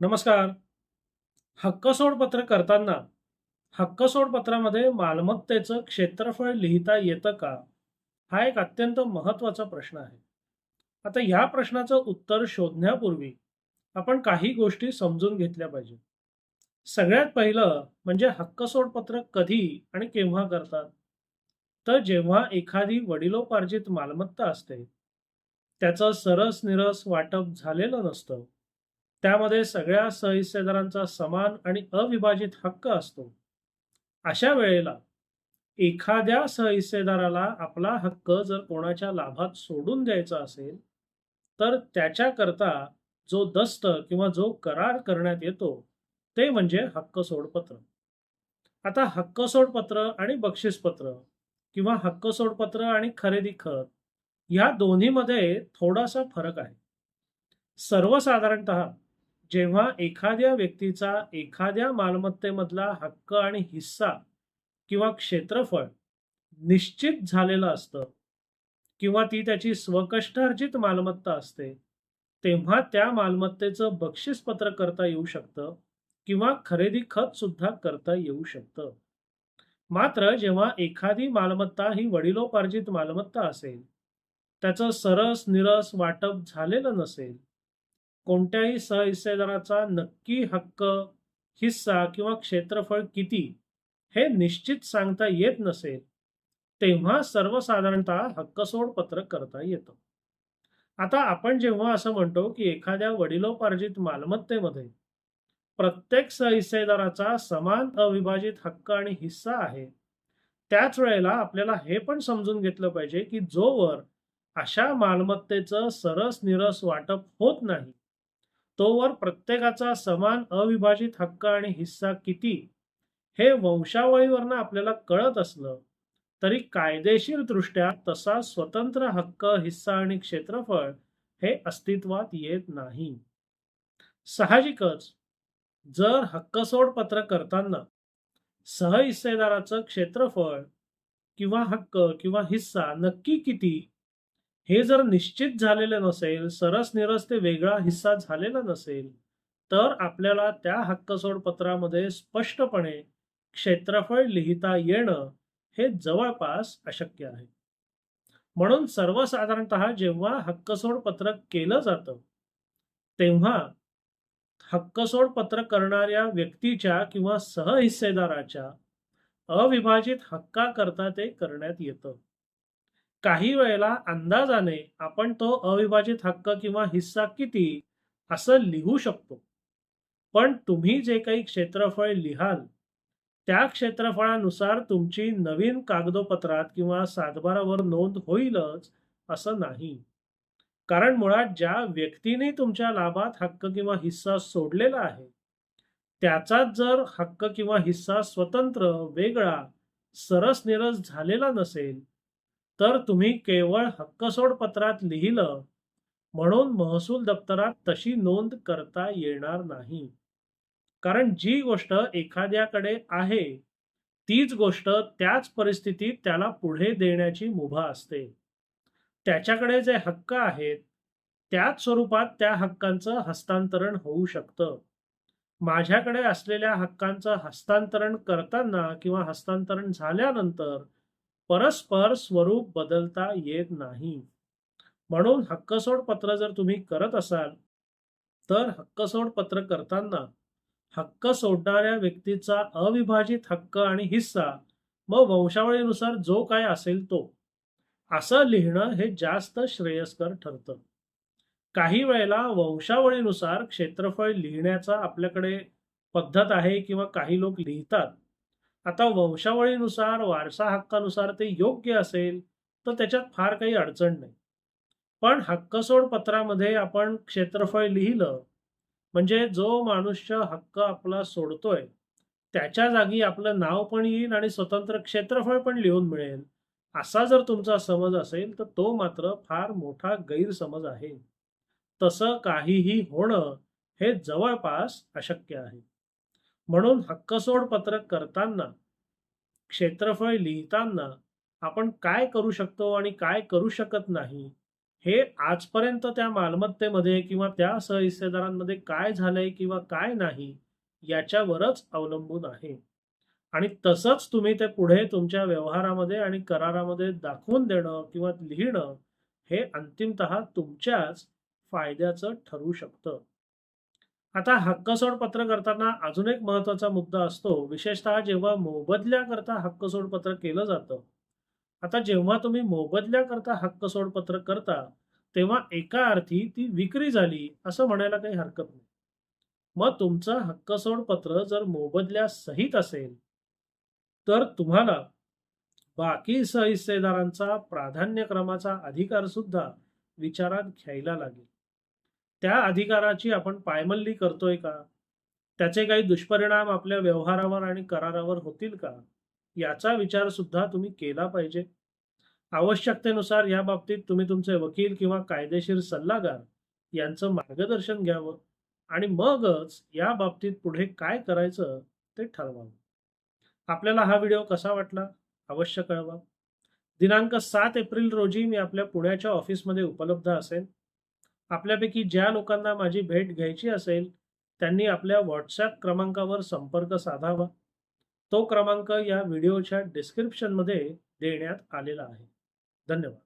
नमस्कार. हक्कसोड पत्र करताना हक्कसोड पत्रामध्ये मालमत्तेचं क्षेत्रफळ लिहिता येतं का? हा एक अत्यंत महत्त्वाचा प्रश्न आहे. आता ह्या प्रश्नाचं उत्तर शोधण्यापूर्वी आपण काही गोष्टी समजून घेतल्या पाहिजेत. सगळ्यात पहिलं म्हणजे हक्कसोड पत्र कधी आणि केव्हा करतात? तर जेव्हा एखादी वडिलोपार्जित मालमत्ता असते, त्याचं सरस-निरस वाटप झालेलं नसतं, त्यामध्ये सगळ्या सहिस्सेदारांचा समान आणि अविभाजित हक्क असतो. अशा वेळेला एखाद्या सहिस्सेदाराला आपला हक्क जर कोणाच्या लाभात सोडून द्यायचा असेल, तर त्याच्याकरता जो दस्त किंवा जो करार करण्यात येतो, ते म्हणजे हक्क सोडपत्र. आता हक्क सोडपत्र आणि बक्षीसपत्र किंवा हक्क सोडपत्र आणि खरेदी खत या दोन्हीमध्ये थोडासा फरक आहे. सर्वसाधारणतः जेव्हा एखाद्या व्यक्तीचा एखाद्या मालमत्तेमधला हक्क आणि हिस्सा किंवा क्षेत्रफळ निश्चित झालेलं असतं किंवा ती त्याची स्वकष्टार्जित मालमत्ता असते, तेव्हा त्या मालमत्तेचं बक्षीसपत्र करता येऊ शकतं किंवा खरेदी खत सुद्धा करता येऊ शकतं. मात्र जेव्हा एखादी मालमत्ता ही वडिलोपार्जित मालमत्ता असेल, त्याचं सरस-निरस वाटप झालेलं नसेल, कोणत्याही सहिस्सेदाराचा नक्की हक्क, हिस्सा किंवा क्षेत्रफळ किती हे निश्चित सांगता येत नसेल, तेव्हा सर्वसाधारणतः हक्कसोड पत्रक करता येतं. आता आपण जेव्हा असं म्हणतो, की एखाद्या वडिलोपार्जित मालमत्तेमध्ये प्रत्येक सहिस्सेदाराचा समान अविभाजित हक्क आणि हिस्सा आहे, त्याच वेळेला आपल्याला हे पण समजून घेतलं पाहिजे, की जोवर अशा मालमत्तेचं सरस-निरस वाटप होत नाही, तोवर प्रत्येकाचा समान अविभाजित हक्क आणि हिस्सा किती हे वंशावळीवरनं आपल्याला कळत असलं, तरी कायदेशीरदृष्ट्या तसा स्वतंत्र हक्क, हिस्सा आणि क्षेत्रफळ हे अस्तित्वात येत नाही. साहजिकच जर हक्कसोड पत्र करताना सहहिस्सेदाराचं क्षेत्रफळ किंवा हक्क किंवा हिस्सा नक्की किती हे जर निश्चित झालेले नसेल, सरस-निरस ते वेगळा हिस्सा झालेला नसेल, तर आपल्याला त्या हक्कसोड पत्रामध्ये स्पष्टपणे क्षेत्रफळ लिहिता येणं हे जवळपास अशक्य आहे. म्हणून सर्वसाधारणतः जेव्हा हक्कसोड पत्र केलं जातं, तेव्हा हक्कसोड पत्र करणाऱ्या व्यक्तीच्या किंवा सहहिस्सेदाराच्या अविभाजित हक्काकरता ते करण्यात येतं. काही वेळेला अंदाजाने आपण तो अविभाजित हक्क किंवा हिस्सा किती असं लिहू शकतो. पण तुम्ही जे काही क्षेत्रफळ लिहाल, त्या क्षेत्रफळानुसार तुमची नवीन कागदोपत्रात किंवा सातबारावर नोंद होईलच असं नाही. कारण मुळात ज्या व्यक्तीने तुमच्या लाभात हक्क किंवा हिस्सा सोडलेला आहे, त्याचाच जर हक्क किंवा हिस्सा स्वतंत्र, वेगळा, सरस-निरस झालेला नसेल, तर तुम्ही केवळ हक्कसोड पत्रात लिहिलं म्हणून महसूल दप्तरात तशी नोंद करता येणार नाही. कारण जी गोष्ट एखाद्याकडे आहे, तीच गोष्ट त्याच परिस्थितीत त्याला पुढे देण्याची मुभा असते. त्याच्याकडे जे हक्क आहेत, त्याच स्वरूपात त्या हक्कांचं हस्तांतरण होऊ शकतं. माझ्याकडे असलेल्या हक्कांचं हस्तांतरण करताना किंवा हस्तांतरण झाल्यानंतर परस्पर स्वरूप बदलता येत नाही. म्हणून हक्कसोड पत्र जर तुम्ही करत असाल, तर हक्कसोड पत्र करताना हक्क सोडणाऱ्या व्यक्तीचा अविभाजित हक्क आणि हिस्सा मग वंशावळीनुसार जो काय असेल तो, असं लिहिणं हे जास्त श्रेयस्कर ठरतं. काही वेळेला वंशावळीनुसार क्षेत्रफळ लिहिण्याचा आपल्याकडे पद्धत आहे किंवा काही लोक लिहितात. आता वंशावळीनुसार, वारसा हक्कानुसार ते योग्य असेल, तर त्याच्यात फार काही अडचण नाही. पण हक्कसोड पत्रामध्ये आपण क्षेत्रफळ लिहिलं, म्हणजे जो मनुष्य हक्क आपला सोडतोय, त्याच्या जागी आपलं नाव पण येईल आणि स्वतंत्र क्षेत्रफळ पण लिहून मिळेल. असा जर तुमचा समज असेल, तर तो मात्र फार मोठा गैरसमज आहे. तसं काहीही होणं हे जवळपास अशक्य आहे. म्हणून हक्कसोड पत्रक करताना, क्षेत्रफळ लिहिताना आपण काय करू शकतो आणि काय करू शकत नाही, हे आजपर्यंत त्या मालमत्तेमध्ये किंवा त्या सहहिस्सेदारांमध्ये काय झालंय किंवा काय नाही याच्यावरच अवलंबून आहे. आणि तसंच तुम्ही ते पुढे तुमच्या व्यवहारामध्ये आणि करारामध्ये दाखवून देणं किंवा लिहिणं हे अंतिमत तुमच्याच फायद्याचं ठरू शकतं. आता हक्कसोड पत्र करताना अजून एक महत्त्वाचा मुद्दा असतो. विशेषतः जेव्हा मोबदल्याकरता हक्कसोड पत्र केलं जातं. आता जेव्हा तुम्ही मोबदल्याकरता हक्कसोड पत्र करता तेव्हा एका अर्थी ती विक्री झाली असं म्हणायला काही हरकत नाही. मग तुमचं हक्कसोड पत्र जर मोबदल्या सहित असेल तर तुम्हाला बाकी सहहिस्सेदारांचा प्राधान्यक्रमाचा अधिकार सुद्धा विचारात घ्यायला लागेल. त्या अधिकाराची आपण पायमल्ली करतोय का? त्याचे काही दुष्परिणाम आपल्या व्यवहारावर आणि करारावर होतील का? याचा विचार सुद्धा तुम्ही केला पाहिजे. आवश्यकतेनुसार या बाबतीत तुम्ही तुमचे वकील किंवा कायदेशीर सल्लागार यांचं मार्गदर्शन घ्यावं आणि मगच या बाबतीत पुढे काय करायचं ते ठरवावं. आपल्याला हा व्हिडिओ कसा वाटला? अवश्य कळवा. दिनांक सात एप्रिल रोजी मी आपल्या पुण्याच्या ऑफिसमध्ये उपलब्ध असेल आपल्यापैकी ज्या लोकांना माझी भेट घ्यायची असेल त्यांनी आपल्या व्हॉट्सॲप क्रमांकावर संपर्क साधावा. तो क्रमांक या व्हिडिओच्या डिस्क्रिप्शनमध्ये देण्यात आलेला आहे. धन्यवाद.